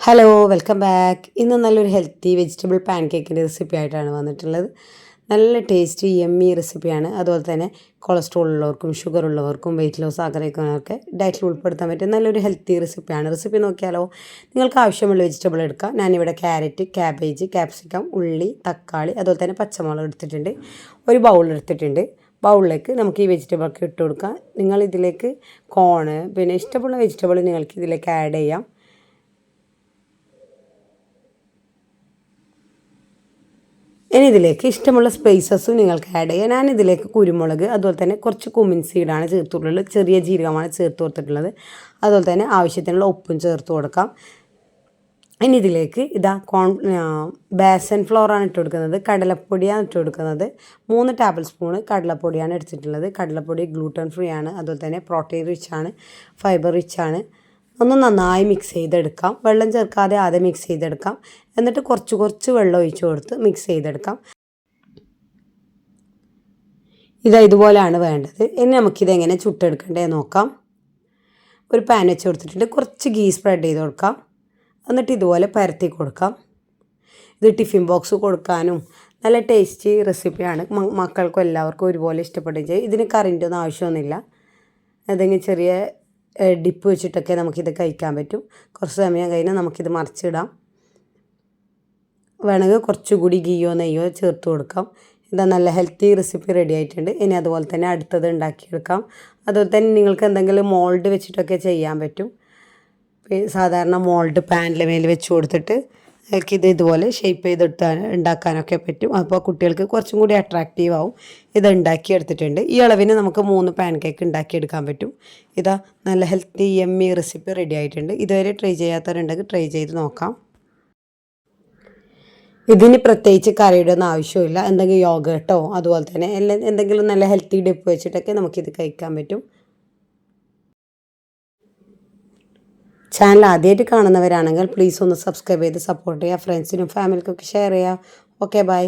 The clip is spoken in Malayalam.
ഹലോ വെൽക്കം ബാക്ക് ഇന്ന് നല്ലൊരു ഹെൽത്തി വെജിറ്റബിൾ പാൻ കേക്കിന്റെ റെസിപ്പി ആയിട്ടാണ് വന്നിട്ടുള്ളത്. നല്ല ടേസ്റ്റി എമ്മി റെസിപ്പിയാണ് അതുപോലെ തന്നെ കൊളസ്ട്രോൾ ഉള്ളവർക്കും ഷുഗർ ഉള്ളവർക്കും വെയിറ്റ് ലോസ് ആഗ്രഹിക്കുന്നവർക്ക് ഡയറ്റിൽ ഉൾപ്പെടുത്താൻ പറ്റിയ നല്ലൊരു ഹെൽത്തി റെസിപ്പിയാണ് റെസിപ്പി നോക്കിയാലോ നിങ്ങൾക്ക് ആവശ്യമുള്ള വെജിറ്റബിൾ എടുക്കാം. ഞാനിവിടെ ക്യാരറ്റ് ക്യാബേജ് ക്യാപ്സിക്കം ഉള്ളി തക്കാളി അതുപോലെ തന്നെ പച്ചമുളക് എടുത്തിട്ടുണ്ട്. ഒരു ബൗൾ എടുത്തിട്ടുണ്ട്. ബൗളിലേക്ക് നമുക്ക് ഈ വെജിറ്റബിളൊക്കെ ഇട്ട് കൊടുക്കാം. നിങ്ങൾ ഇതിലേക്ക് കോണ് പിന്നെ ഇഷ്ടമുള്ള വെജിറ്റബിൾ നിങ്ങൾക്ക് ഇതിലേക്ക് ആഡ് ചെയ്യാം. ഇനി ഇതിലേക്ക് ഇഷ്ടമുള്ള സ്പൈസസും നിങ്ങൾക്ക് ആഡ് ചെയ്യാം. ഞാൻ ഇതിലേക്ക് കുരുമുളക് അതുപോലെ തന്നെ കുറച്ച് കുമിൻ സീഡാണ് ചേർത്തിട്ടുള്ളത് ചെറിയ ജീരകമാണ് ചേർത്ത് കൊടുത്തിട്ടുള്ളത്. അതുപോലെ തന്നെ ആവശ്യത്തിനുള്ള ഉപ്പും ചേർത്ത് കൊടുക്കാം. ഇനി ഇതിലേക്ക് ഇതാ കോൺ ബേസൻ ഫ്ലോറാണ് ഇട്ട് കൊടുക്കുന്നത്. കടലപ്പൊടിയാണ് ഇട്ട് കൊടുക്കുന്നത്. മൂന്ന് ടേബിൾ സ്പൂണ് കടലപ്പൊടിയാണ് എടുത്തിട്ടുള്ളത്. കടലപ്പൊടി ഗ്ലൂട്ടൺ ഫ്രീ ആണ്. അതുപോലെ തന്നെ പ്രോട്ടീൻ റിച്ച് ആണ്. ഫൈബർ റിച്ച് ആണ്. ഒന്ന് നന്നായി മിക്സ് ചെയ്തെടുക്കാം. വെള്ളം ചേർക്കാതെ ആദ്യം മിക്സ് ചെയ്തെടുക്കാം. എന്നിട്ട് കുറച്ച് കുറച്ച് വെള്ളം ഒഴിച്ചു കൊടുത്ത് മിക്സ് ചെയ്തെടുക്കാം. ഇതാ ഇതുപോലെയാണ് വേണ്ടത്. ഇനി നമുക്കിതെങ്ങനെ ചുട്ടെടുക്കണ്ടേ നോക്കാം. ഒരു പാൻ വെച്ച് കൊടുത്തിട്ടുണ്ട്. കുറച്ച് ഗീ സ്പ്രെഡ് ചെയ്ത് കൊടുക്കാം. എന്നിട്ട് ഇതുപോലെ പരത്തി കൊടുക്കാം. ഇത് ടിഫിൻ ബോക്സ് കൊടുക്കാനും നല്ല ടേസ്റ്റി റെസിപ്പിയാണ് മക്കൾക്കും എല്ലാവർക്കും ഒരുപോലെ ഇഷ്ടപ്പെടുകയും ചെയ്യും. ഇതിന് കറിന്റെ ഒന്നും ആവശ്യമൊന്നുമില്ല. ഏതെങ്കിലും ചെറിയ ഡിപ്പ് വെച്ചിട്ടൊക്കെ നമുക്കിത് കഴിക്കാൻ പറ്റും. കുറച്ച് സമയം കഴിഞ്ഞാൽ നമുക്കിത് മറിച്ചിടാം. വേണമെങ്കിൽ കുറച്ചുകൂടി ഗീയോ നെയ്യോ ചേർത്ത് കൊടുക്കാം. ഇതാ നല്ല ഹെൽത്തി റെസിപ്പി റെഡി ആയിട്ടുണ്ട്. ഇനി അതുപോലെ തന്നെ അടുത്തത് ഉണ്ടാക്കിയെടുക്കാം. അതുപോലെ തന്നെ നിങ്ങൾക്ക് എന്തെങ്കിലും മോൾഡ് വെച്ചിട്ടൊക്കെ ചെയ്യാൻ പറ്റും. സാധാരണ മോൾഡ് പാനിലെ മേൽ വെച്ച് കൊടുത്തിട്ട് ഇത് ഇതുപോലെ ഷേപ്പ് ചെയ്തെടുത്താൻ ഉണ്ടാക്കാനൊക്കെ പറ്റും. അപ്പോൾ കുട്ടികൾക്ക് കുറച്ചും കൂടി അട്രാക്റ്റീവ് ആവും. ഇത് ഉണ്ടാക്കിയെടുത്തിട്ടുണ്ട് ഈ അളവിന് നമുക്ക് മൂന്ന് പാൻ കേക്ക് ഉണ്ടാക്കിയെടുക്കാൻ പറ്റും. ഇതാ നല്ല ഹെൽത്തി എമ്മി റെസിപ്പി റെഡി ആയിട്ടുണ്ട്. ഇതുവരെ ട്രൈ ചെയ്യാത്തവരുണ്ടെങ്കിൽ ട്രൈ ചെയ്ത് നോക്കാം. ഇതിന് പ്രത്യേകിച്ച് കറിയുടെ ഒന്നും ആവശ്യമില്ല. എന്തെങ്കിലും യോഗട്ടോ അതുപോലെ തന്നെ എന്തെങ്കിലും നല്ല ഹെൽത്തി ഡിപ്പ് വെച്ചിട്ടൊക്കെ നമുക്കിത് കഴിക്കാൻ പറ്റും. ചാനൽ ആദ്യമായിട്ട് കാണുന്നവരാണെങ്കിൽ പ്ലീസ് ഒന്ന് സബ്സ്ക്രൈബ് ചെയ്ത് സപ്പോർട്ട് ചെയ്യുക. ഫ്രണ്ട്സിനും ഫാമിലിക്കൊക്കെ ഷെയർ ചെയ്യുക. Okay bye